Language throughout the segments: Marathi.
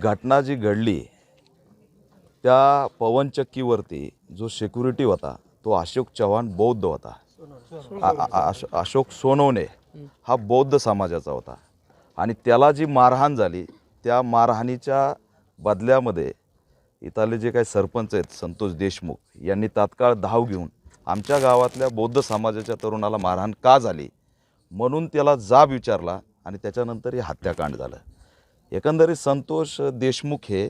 घटना जी घडली त्या पवनचक्कीवरती जो सिक्युरिटी होता तो अशोक चव्हाण बौद्ध होता. आ- आ- अश- अशोक सोनवणे हा बौद्ध समाजाचा होता. आणि त्याला जी मारहाण झाली त्या मारहाणीच्या बदल्यामध्ये इथले जे काही सरपंच आहेत संतोष देशमुख यांनी तात्काळ धाव घेऊन आमच्या गावातल्या बौद्ध समाजाच्या तरुणाला मारहाण का झाली? म्हणून त्याला जाब विचारला आणि त्याच्यानंतर हे हत्याकांड झालं. एकंदरीत संतोष देशमुख हे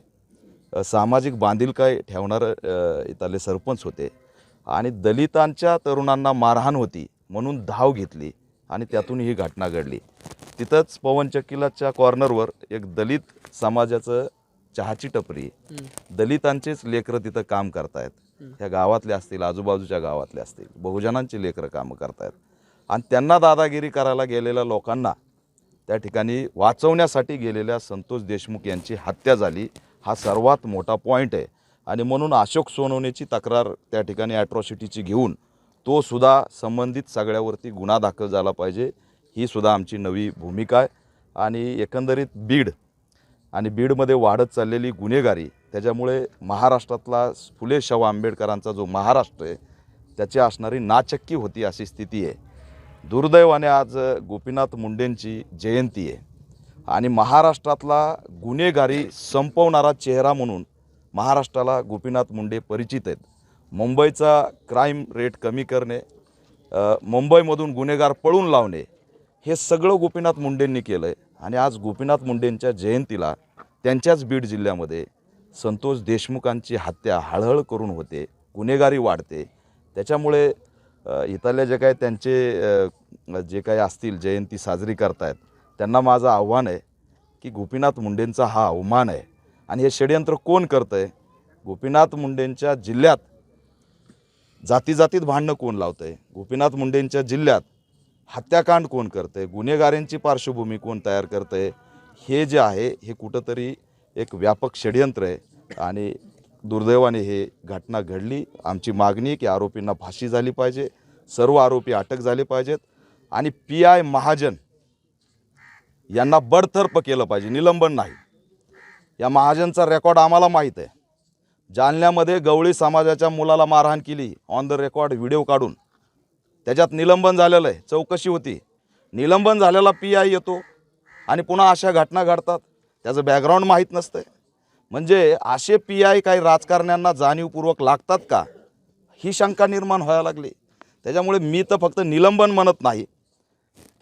सामाजिक बांधिलकाय ठेवणारं इथले सरपंच होते. आणि दलितांच्या तरुणांना मारहाण होती म्हणून धाव घेतली आणि त्यातून ही घटना घडली. तिथंच पवनचक्कीलाच्या कॉर्नरवर एक दलित समाजाचं चहाची टपरी दलितांचेच लेकरं तिथं काम करतायत. ह्या गावातले असतील आजूबाजूच्या गावातले असतील बहुजनांची लेकरं कामं करतायत. आणि त्यांना दादागिरी करायला गेलेल्या लोकांना त्या ठिकाणी वाचवण्यासाठी गेलेल्या संतोष देशमुख यांची हत्या झाली. हा सर्वात मोठा पॉईंट आहे. आणि म्हणून अशोक सोनवणेची तक्रार त्या ठिकाणी ॲट्रॉसिटीची घेऊन तो सुद्धा संबंधित सगळ्यावरती गुन्हा दाखल झाला पाहिजे. ही सुद्धा आमची नवी भूमिका आहे. आणि एकंदरीत बीड आणि बीडमध्ये वाढत चाललेली गुन्हेगारी त्याच्यामुळे महाराष्ट्रातला फुले शाहू आंबेडकरांचा जो महाराष्ट्र आहे त्याची असणारी नाचक्की होती अशी स्थिती आहे. दुर्दैवाने आज गोपीनाथ मुंडेंची जयंती आहे. आणि महाराष्ट्रातला गुन्हेगारी संपवणारा चेहरा म्हणून महाराष्ट्राला गोपीनाथ मुंडे परिचित आहेत. मुंबईचा क्राईम रेट कमी करणे मुंबईमधून गुन्हेगार पळून लावणे हे सगळं गोपीनाथ मुंडेंनी केलं आहे आणि आज गोपीनाथ मुंडेंच्या जयंतीला त्यांच्याच बीड जिल्ह्यामध्ये संतोष देशमुखांची हत्या हळहळ करून होते गुन्हेगारी वाढते. त्याच्यामुळे इथल्या जे काय त्यांचे जे काही असतील जयंती साजरी करतायत त्यांना माझं आव्हान आहे की गोपीनाथ मुंडेंचा हा अवमान आहे. आणि हे षडयंत्र कोण करतं आहे गोपीनाथ मुंडेंच्या जिल्ह्यात जाती जातीत भांडणं कोण लावतं आहे गोपीनाथ मुंडेंच्या जिल्ह्यात हत्याकांड कोण करतं आहे गुन्हेगारांची पार्श्वभूमी कोण तयार करतं आहे हे जे आहे हे कुठंतरी एक व्यापक षडयंत्र आहे. आणि दुर्दैवाने हे घटना घडली. आमची मागणी की आरोपींना फाशी झाली पाहिजे. सर्व आरोपी अटक झाले पाहिजेत. आणि पी आय महाजन यांना बडतर्फ केलं पाहिजे निलंबन नाही. या महाजनचा रेकॉर्ड आम्हाला माहीत आहे. जालन्यामध्ये गवळी समाजाच्या मुलाला मारहाण केली. ऑन द रेकॉर्ड व्हिडिओ काढून. त्याच्यात निलंबन झालेलं आहे. चौकशी होती. निलंबन झालेला पी आय येतो. आणि पुन्हा अशा घटना घडतात. त्याचं बॅकग्राऊंड माहीत नसतं म्हणजे असे पी आय काही राजकारण्यांना जाणीवपूर्वक लागतात का? ही शंका निर्माण व्हायला लागली. त्याच्यामुळे मी तर फक्त निलंबन म्हणत नाही.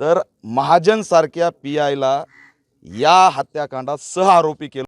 तर महाजनसारख्या पी आयला या हत्याकांडात सह आरोपी केलं.